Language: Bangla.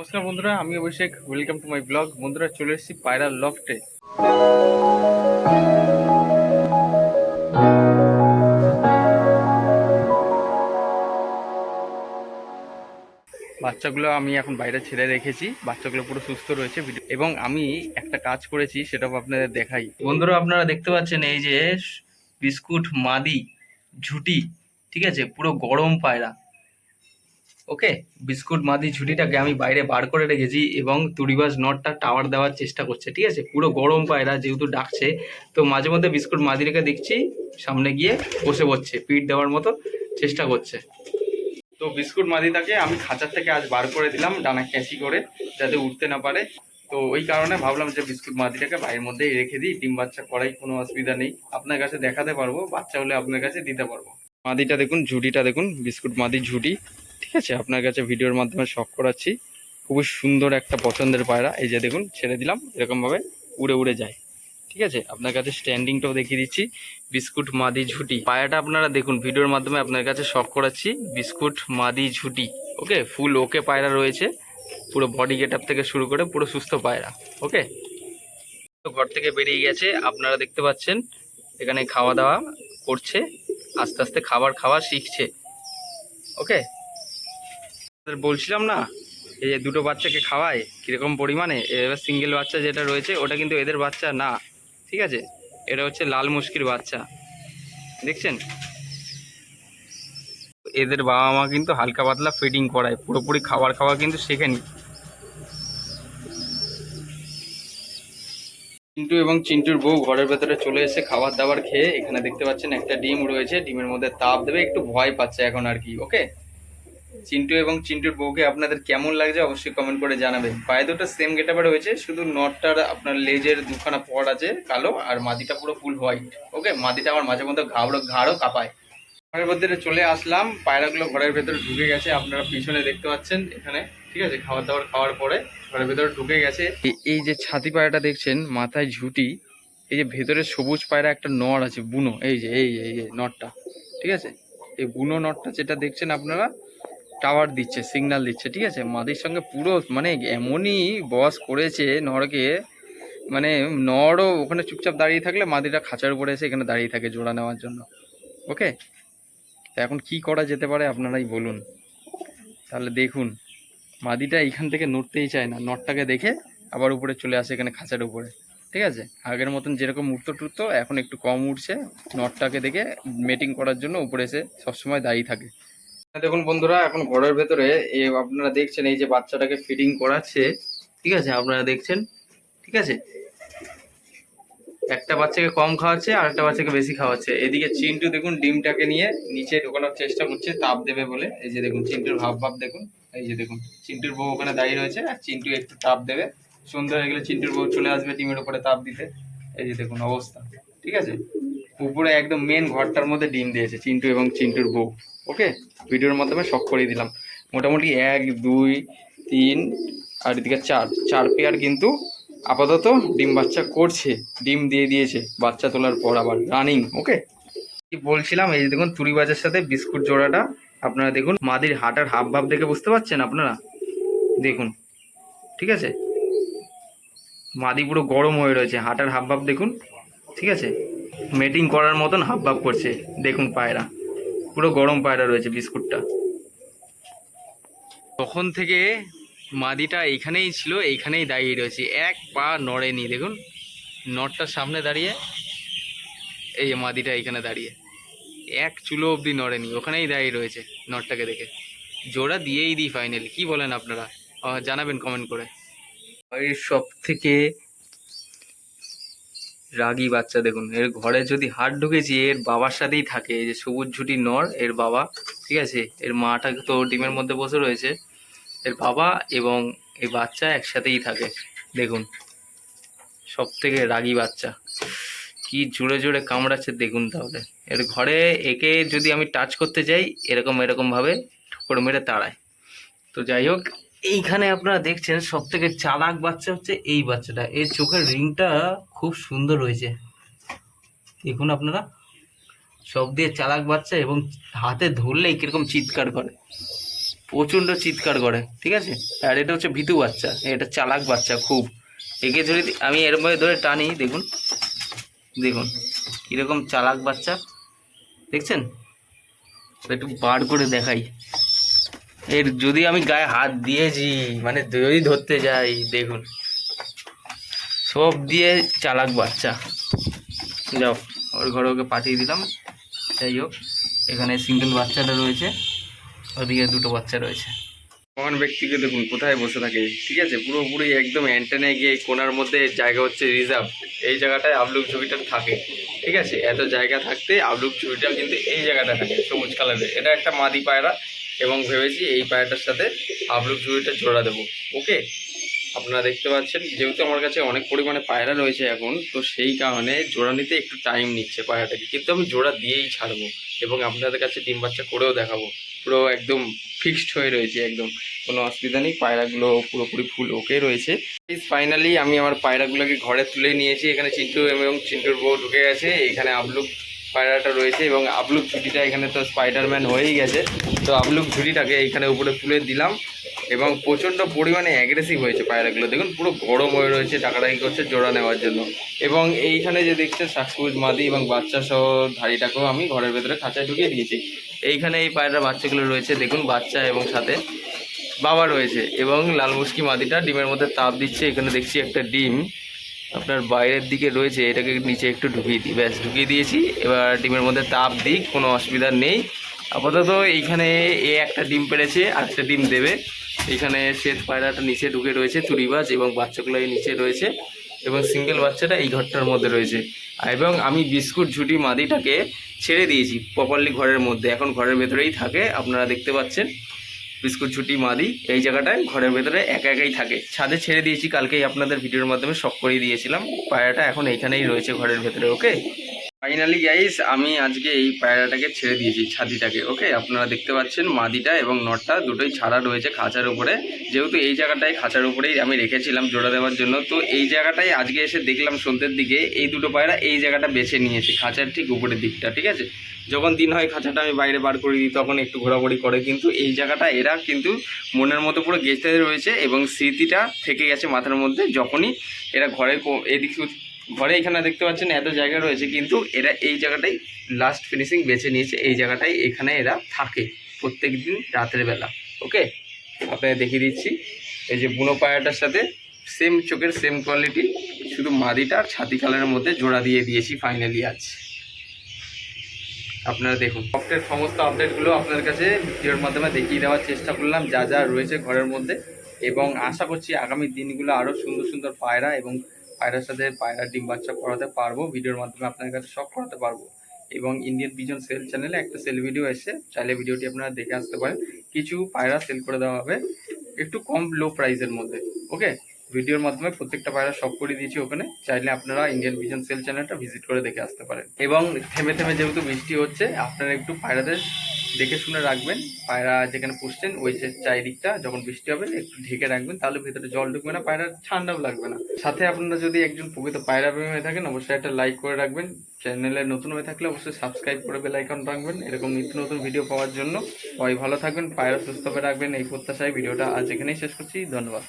নমস্কার বন্ধুরা, আমি Abhishek. Welcome to my blog বন্ধুরা, চলে এসেছি পায়রার লফটে বাচ্চাগুলো আমি এখন বাইরে ছেড়ে রেখেছি। বাচ্চাগুলো পুরো সুস্থ রয়েছে। এবং আমি একটা কাজ করেছি, সেটাও আপনাদের দেখাই। বন্ধুরা, আপনারা দেখতে পাচ্ছেন এই যে বিস্কুট, মাদি, ঝুটি, ঠিক আছে? পুরো গরম পায়রা। ওকে, বিস্কুট, মাদি ঝুটিটাকে আমি বাইরে বার করে রেখেছি এবং তুড়িবাজ নটটা টাওয়ার দেওয়ার চেষ্টা করছে, ঠিক আছে? পুরো গরম পায়রা যেহেতু ডাকছে, তো মাঝে মধ্যে বিস্কুট মাদিটাকে দেখছি, সামনে গিয়ে বসে পড়ছে পিঠ দেওয়ার মতো চেষ্টা করছে। তো বিস্কুট মাদিটাকে আমি খাঁচার থেকে আজ বার করে দিলাম, ডানা ক্যাঁচি করে, যাতে উঠতে না পারে। তো ওই কারণে ভাবলাম যে বিস্কুট মাদিটাকে বাইরের মধ্যেই রেখে দিই, ডিম বাচ্চা করাই কোনো অসুবিধা নেই। আপনার কাছে দেখাতে পারব, বাচ্চা হলে আপনার কাছে দিতে পারব। মাদিটা দেখুন ঝুটিটা দেখুন, বিস্কুট, মাদি ঝুটি ঠিক আছে? আপনার কাছে ভিডিওর মাধ্যমে শখ করাচ্ছি। খুবই সুন্দর একটা পছন্দের পায়রা। এই যে দেখুন, ছেড়ে দিলাম, এরকমভাবে উড়ে উড়ে যায়। ঠিক আছে? আপনার কাছে স্ট্যান্ডিংটাও দেখিয়ে দিচ্ছি। বিস্কুট মাদি ঝুটি। পায়রাটা আপনারা দেখুন, ভিডিওর মাধ্যমে আপনার কাছে শখ করাচ্ছি। বিস্কুট মাদি ঝুটি। ওকে? ফুল ওকে পায়রা রয়েছে। পুরো বডি গেট থেকে শুরু করে পুরো সুস্থ পায়রা। ওকে? ঘর থেকে বেরিয়ে গেছে। আপনারা দেখতে পাচ্ছেন, এখানে খাওয়া দাওয়া করছে। আস্তে আস্তে খাবার খাওয়া শিখছে। ওকে? বলছিলাম না, এই যে দুটো বাচ্চাকে খাওয়ায়, কীরকম পরিমাণে? এবার সিঙ্গেল বাচ্চা যেটা রয়েছে, ওটা কিন্তু এদের বাচ্চা না, ঠিক আছে? এটা হচ্ছে লাল মুশকির বাচ্চা, দেখছেন? এদের বাবা মা কিন্তু হালকা পাতলা ফিডিং করায়, পুরোপুরি খাবার খাওয়া কিন্তু শেখেনি। চিন্টু এবং চিন্টুর বউ ঘরের ভেতরে চলে এসে খাবার দাবার খেয়ে এখানে দেখতে পাচ্ছেন একটা ডিম রয়েছে, ডিমের মধ্যে তাপ দেবে, একটু ভয় পাচ্ছে এখন আর কি ওকে চিন্টু এবং চিন্টুর বউকে আপনাদের কেমন লাগছে অবশ্যই কমেন্ট করে জানাবেন। পায়ে দুটো সেম গেটাপে রয়েছে, শুধু নটটার আপনার লেজের দুখানা পট আছে কালো আর মাদিটা পুরো ফুল হোয়াইট ওকে মাদিটা আমার মাঝে মধ্যে ঘাড়ও ঘাড়ও কাঁপায়। ঘরের ভেতরে চলে আসলাম, পায়রাগুলো ঘরের ভেতরে ঢুকে গেছে, আপনারা পিছনে দেখতে পাচ্ছেন এখানে, ঠিক আছে? খাবার দাবার খাওয়ার পরে ঘরের ভেতরে ঢুকে গেছে। এই যে ছাতি পায়রাটা দেখছেন, মাথায় ঝুটি, এই যে ভেতরে সবুজ পায়রা একটা নড় আছে, বুনো, এই যে, এই এই নটটা ঠিক আছে? এই বুনো নটটা যেটা দেখছেন আপনারা টাওয়ার দিচ্ছে সিগনাল দিচ্ছে, ঠিক আছে? মাদির সঙ্গে পুরো মানে এমনই বস করেছে নরকে মানে নরও ওখানে চুপচাপ দাঁড়িয়ে থাকলে মাদিটা খাঁচার উপরে এসে এখানে দাঁড়িয়ে থাকে জোড়া নেওয়ার জন্য ওকে তা এখন কি করা যেতে পারে আপনারাই বলুন, তাহলে দেখুন, মাদিটা এইখান থেকে নড়তেই চায় না নটটাকে দেখে আবার উপরে চলে আসে এখানে খাঁচার উপরে, ঠিক আছে? আগের মতন যেরকম উঠতো টুটতো এখন একটু কম উঠছে নটটাকে দেখে মেটিং করার জন্য উপরে এসে সবসময় দাঁড়িয়ে থাকে। দেখুন বন্ধুরা, এখন ঘরের ভেতরে আপনারা দেখছেন এই যে বাচ্চাটাকে ফিডিং করাচ্ছে, ঠিক আছে? আপনারা দেখছেন? ঠিক আছে? একটা বাচ্চাকে কম খাওয়াচ্ছে আর একটা বাচ্চাকে বেশি খাওয়াচ্ছে। এদিকে চিন্টু দেখুন ডিমটাকে নিয়ে নিচে ঢোকানোর চেষ্টা করছে, তাপ দেবে বলে। এই যে দেখুন, চিন্টুর ভাব ভাব দেখুন। এই যে দেখুন, চিন্টুর বউ ওখানে দাঁড়িয়ে রয়েছে, আর চিন্টু একটু তাপ দেবে। সন্ধ্যা হয়ে গেলে চিন্টুর বউ চলে আসবে ডিমের উপরে তাপ দিতে। এই যে দেখুন, অবস্থা। ঠিক আছে? উপরে একদম মেন ঘরটার মধ্যে ডিম দিয়েছে, চিন্টু এবং চিন্টুর বউ ওকে ভিডিওর মাধ্যমে শখ করিয়ে দিলাম। মোটামুটি এক, দুই, তিন, আর এদিকে চার। চার পেয়ার কিন্তু আপাতত ডিম বাচ্চা করছে, ডিম দিয়ে দিয়েছে, বাচ্চা তোলার পর আবার রানিং ওকে কি বলছিলাম, এই যে দেখুন, তুড়ি বাজার সাথে বিস্কুট জোড়াটা, আপনারা দেখুন, মাদির হাঁটার হাব ভাব দেখে বুঝতে পারছেন আপনারা? দেখুন, ঠিক আছে? মাদি পুরো গরম হয়ে রয়েছে, হাঁটার হাব ভাব দেখুন, ঠিক আছে? মেটিং করার মতন হাব ভাব করছে। দেখুন পায়রা। পুরো গরম পায়রা রয়েছে বিস্কুটটা। তখন থেকে মাদিটা এইখানেই ছিল এইখানেই দাঁড়িয়ে রয়েছে। এক পা নড়েনি, দেখুন। নটটার সামনে দাঁড়িয়ে, এই যে মাদিটা এইখানে দাঁড়িয়ে। এক চুলো অবধি নড়েনি, ওখানেই দাঁড়িয়ে রয়েছে নটটাকে দেখে। জোড়া দিয়েই দিই ফাইনালি কি বলেন আপনারা? জানাবেন কমেন্ট করে। সব থেকে রাগী বাচ্চা দেখুন। এর ঘরে যদি হাত ঢুকেছি, এর বাবার সাথেই থাকে। এই যে সবুজ ঝুটি নর, এর বাবা, ঠিক আছে? এর মাটা তো ডিমের মধ্যে বসে রয়েছে। এর বাবা এবং এই বাচ্চা একসাথেই থাকে। দেখুন সব থেকে রাগী বাচ্চা। কি জোরে জোরে কামড়াচ্ছে, দেখুন তাহলে। এর ঘরে একে যদি আমি টাচ করতে যাই, এরকম এরকমভাবে ঠোকর মেরে তাড়ায়। তো যাই হোক এইখানে আপনারা দেখছেন সব থেকে চালাক বাচ্চা হচ্ছে এই বাচ্চাটা। এর চোখের রিংটা খুব সুন্দর হয়েছে দেখুন আপনারা, সব দিয়ে চালাক বাচ্চা এবং হাতে ধরলেই কীরকম চিৎকার করে। প্রচণ্ড চিৎকার করে, ঠিক আছে? আর এটা হচ্ছে ভিতু বাচ্চা, এটা চালাক বাচ্চা খুব। একে যদি আমি এর মধ্যে ধরে টানি, দেখুন দেখুন, কীরকম চালাক বাচ্চা। দেখছেন? একটু বার করে দেখাই। এর যদি আমি গায়ে হাত দিয়েছি মানে যদি ধরতে যাই, দেখুন। সব দিয়ে চালাক বাচ্চা। যাও, ওর ঘরে ওকে পাঠিয়ে দিলাম। যাই হোক, এখানে সিঙ্গেল বাচ্চাটা রয়েছে। ওদিকে দুটো বাচ্চা রয়েছে। মহান ব্যক্তিকে দেখুন, কোথায় বসে থাকে। ঠিক আছে, পুরোপুরি একদম অ্যান্টেনায় গিয়ে কোনার মধ্যে জায়গা হচ্ছে রিজার্ভ এই জায়গাটায় আবলুক ছবিটা থাকে। ঠিক আছে, এত জায়গা থাকতে আবলুক ছবিটা কিন্তু এই জায়গাটা থাকে, সবুজ কালারের এটা একটা মাদি পায়রা। এবং ভেবেছি এই পায়রাটার সাথে আবলুক ছবিটা জোড়া দেবো। ওকে? আপনারা দেখতে পাচ্ছেন, যেহেতু আমার কাছে অনেক পরিমাণে পায়রা রয়েছে এখন, তো সেই কারণে জোড়া নিতে একটু টাইম নিচ্ছে পায়রাটাকে। কিন্তু আমি জোড়া দিয়েই ছাড়বো এবং আপনাদের কাছে ডিম বাচ্চা করেও দেখাবো। পুরো একদম ফিক্সড হয়ে রয়েছে একদম। কোনো অসুবিধা নেই, পায়রাগুলো পুরোপুরি ফুল ওকে রয়েছে। ফাইনালি আমি আমার পায়রাগুলোকে ঘরে তুলে নিয়েছি। এখানে চিন্টু এবং চিন্টুর বউ ঢুকে গেছে। এখানে আবলুক পায়রাটা রয়েছে এবং আবলুক ঝুড়িটা এখানে তো স্পাইডারম্যান হয়েই গেছে। তো আবলুক ঝুড়িটাকে এখানে উপরে তুলে দিলাম এবং প্রচণ্ড পরিমাণে অ্যাগ্রেসিভ হয়েছে পায়রাগুলো। দেখুন, পুরো গরম হয়ে রয়েছে, টাকাটাকি করছে জোড়া নেওয়ার জন্য। এবং এইখানে যে দেখছে শাকসবুজ মাদি এবং বাচ্চা সহ ধাড়িটাকেও আমি ঘরের ভেতরে খাঁচায় ঢুকিয়ে দিয়েছি। এইখানে এই পায়রা বাচ্চাগুলো রয়েছে, দেখুন, বাচ্চা এবং সাথে বাবা রয়েছে এবং লাল মুশকি মাদিটা ডিমের মধ্যে তাপ দিচ্ছে। এখানে দেখছি একটা ডিম। আপনার বাইরের দিকে রয়েছে, এটাকে নিচে একটু ঢুকিয়ে দিই। ব্যাস, ঢুকিয়ে দিয়েছি। এবার ডিমের মধ্যে তাপ দিক, কোনো অসুবিধা নেই। আপাতত এইখানে এ একটা ডিম পেড়েছে আর একটা ডিম দেবে। এখানে শ্বেত পায়রাটা নিচে ঢুকে রয়েছে চুরিবাজ এবং বাচ্চাগুলো নিচে রয়েছে এবং সিঙ্গেল বাচ্চাটা এই ঘরটার মধ্যে রয়েছে। এবং আমি বিস্কুট, ঝুটি, মাদিটাকে ছেড়ে দিয়েছি, প্রপারলি ঘরের মধ্যে। এখন ঘরের ভেতরেই থাকে, আপনারা দেখতে পাচ্ছেন। বিস্কুট, ছুটি, মাদি, এই জায়গাটায় ঘরের ভেতরে একা একাই থাকে। ছাদে ছেড়ে দিয়েছি, কালকেই আপনাদের ভিডিওর মাধ্যমে শখ করিয়ে দিয়েছিলাম। পায়রাটা এখন এইখানেই রয়েছে ঘরের ভেতরে, ওকে? ফাইনালি গাইস আমি আজকে এই পায়রাটাকে ছেড়ে দিয়েছি ছাদিটাকে ওকে আপনারা দেখতে পাচ্ছেন মাদিটা এবং নটটা, দুটোই ছাড়া রয়েছে খাঁচার উপরে। যেহেতু এই জায়গাটায় খাঁচার উপরেই আমি রেখেছিলাম জোড়া দেওয়ার জন্য, তো এই জায়গাটায় আজকে এসে দেখলাম সন্ধ্যের দিকে, এই দুটো পায়রা এই জায়গাটা বেছে নিয়েছে, খাঁচার ঠিক উপরের দিকটা, ঠিক আছে? যখন দিন হয় খাঁচাটা আমি বাইরে বার করে দিই, তখন একটু ঘোরাঘুরি করে, কিন্তু এই জায়গাটা এরা কিন্তু মনের মতো পুরো গেঁথে রয়েছে এবং স্মৃতিটা থেকে গেছে মাথার মধ্যে, যখনই এরা ঘরে এদিক ঘরে এখানে দেখতে পাচ্ছেন এত জায়গা রয়েছে, কিন্তু এরা এই জায়গাটাই লাস্ট ফিনিশিং বেছে নিয়েছে। এই জায়গাটাই এখানে এরা থাকে প্রত্যেক দিন রাতের বেলা ওকে আপনাকে দেখিয়ে দিচ্ছি। এই যে বুনো পায়াটার সাথে সেম চোখের সেম কোয়ালিটি শুধু মাদিটা আর ছাতি কালারের মধ্যে জোড়া দিয়ে দিয়েছি ফাইনালি আজ। আপনারা দেখুন সফটের সমস্ত আপডেটগুলো আপনার কাছে ভিডিওর মাধ্যমে দেখিয়ে দেওয়ার চেষ্টা করলাম, যা যা রয়েছে ঘরের মধ্যে। এবং আশা করছি আগামী দিনগুলো আরও সুন্দর সুন্দর পায়রা এবং পায়রার সাথে পায়রা ডিম বাচ্চা করাতে পারব, ভিডিওর মাধ্যমে আপনার কাছে সব করাতে পারব। এবং ইন্ডিয়ান পিজন সেল চ্যানেলে একটা সেল ভিডিও এসে চাইলে ভিডিওটি আপনারা দেখে আসতে পারেন। কিছু পায়রা সেল করে দেওয়া হবে, একটু কম লো প্রাইসের মধ্যে ওকে ভিডিওর মাধ্যমে প্রত্যেকটা পায়রা সব করে দিয়েছি ওখানে, চাইলে আপনারা ইন্ডিয়ান ভিজন সেল চ্যানেলটা ভিজিট করে দেখে আসতে পারেন। এবং থেমে থেমে যেহেতু বৃষ্টি হচ্ছে, আপনারা একটু পায়রাদের দেখে শুনে রাখবেন। পায়রা যেখানে পুষছেন, ওই চারিদিকটা যখন বৃষ্টি হবে, একটু ঢেকে রাখবেন, তাহলে ভেতরে জল ঢুকবে না পায়রা ঠান্ডাও লাগবে না। সাথে আপনারা যদি একজন প্রকৃত পায়রা প্রেমী হয়ে থাকেন, অবশ্যই একটা লাইক করে রাখবেন। চ্যানেলে নতুন হয়ে থাকলে অবশ্যই সাবস্ক্রাইব করে বেল আইকন রাখবেন। এরকম নিত্য নতুন ভিডিও পাওয়ার জন্য। সবাই ভালো থাকবেন, পায়রা সুস্থ করে রাখবেন। এই প্রত্যাশায় ভিডিওটা আজ এখানেই শেষ করছি। ধন্যবাদ।